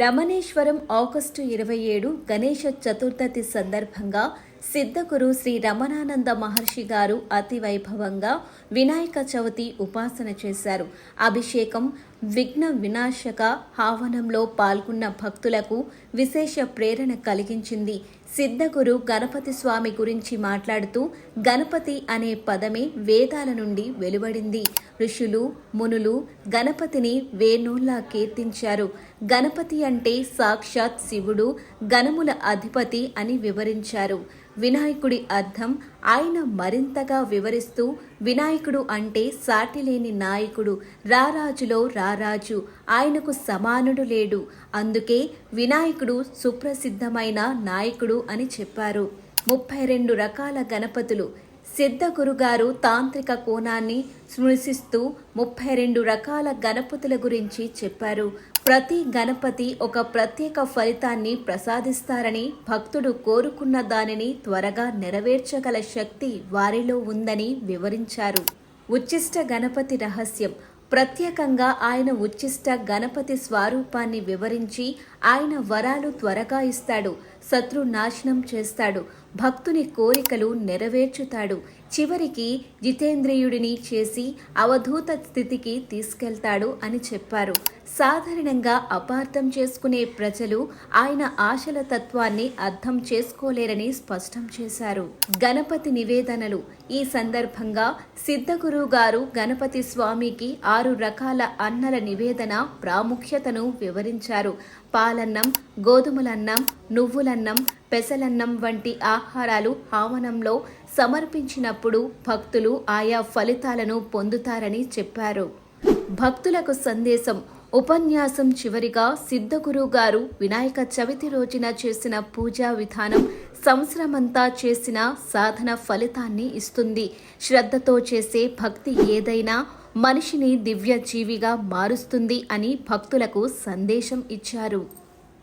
Ramaneswaram August ఇరవై ఏడు గణేష చతుర్థి సందర్భంగా సిద్ధగురు శ్రీ రమణానంద మహర్షి గారు అతి వైభవంగా వినాయక చవితి ఉపాసన చేశారు. అభిషేకం విఘ్న వినాశక హావనంలో పాల్గొన్న భక్తులకు విశేష ప్రేరణ కలిగించింది. సిద్ధగురు గణపతి స్వామి గురించి మాట్లాడుతూ గణపతి అనే పదమే వేదాల నుండి వెలువడింది. ఋషులు మునులు గణపతిని వేణోల్లా కీర్తించారు. గణపతి అంటే సాక్షాత్ శివుడు గణముల అధిపతి అని వివరించారు. వినాయకుడి అర్థం ఆయన మరింతగా వివరిస్తూ వినాయకుడు అంటే సాటిలేని నాయకుడు. రారాజులో రారాజు. ఆయనకు సమానుడు లేడు. అందుకే వినాయకుడు సుప్రసిద్ధమైన నాయకుడు అని చెప్పారు. ముప్పై రెండు రకాల గణపతులు. సిద్ధగురుగారు తాంత్రిక కోణాన్ని స్మృశిస్తూ ముప్పై రెండు రకాల గణపతుల గురించి చెప్పారు. ప్రతి గణపతి ఒక ప్రత్యేక ఫలితాన్ని ప్రసాదిస్తారని భక్తుడు కోరుకున్న దానిని త్వరగా నెరవేర్చగల శక్తి వారిలో ఉందని వివరించారు. ఉచ్చిష్ట గణపతి రహస్యం. ప్రత్యేకంగా ఆయన ఉచ్చిష్ట గణపతి స్వరూపాన్ని వివరించి ఆయన వరాలు త్వరగా ఇస్తాడు శత్రు నాశనం చేస్తాడు. భక్తుని కోరికలు నెరవేర్చుతాడు. చివరికి జితేంద్రియుడిని చేసి అవధూత స్థితికి తీసుకెళ్తాడు అని చెప్పారు. సాధారణంగా అపార్థం చేసుకునే ప్రజలు ఆయన ఆశల తత్వాన్ని అర్థం చేసుకోలేరని స్పష్టం చేశారు. గణపతి నివేదనలు. ఈ సందర్భంగా సిద్ధగురు గారు గణపతి స్వామికి ఆరు రకాల అన్నల నివేదన ప్రాముఖ్యతను వివరించారు. పాలన్నం గోధుమలన్నం నువ్వులన్నం పెసలన్నం వంటి ఆహారాలు హావనంలో సమర్పించినప్పుడు భక్తులు ఆయా ఫలితాలను పొందుతారని చెప్పారు. భక్తులకు సందేశం ఉపన్యాసం చివరిగా సిద్ధగురు గారు వినాయక చవితి రోజున చేసిన పూజా విధానం సంవత్సరమంతా చేసిన సాధన ఫలితాన్ని ఇస్తుంది. శ్రద్ధతో చేసే భక్తి ఏదైనా మనిషిని దివ్య జీవిగా మారుస్తుంది అని భక్తులకు సందేశం ఇచ్చారు.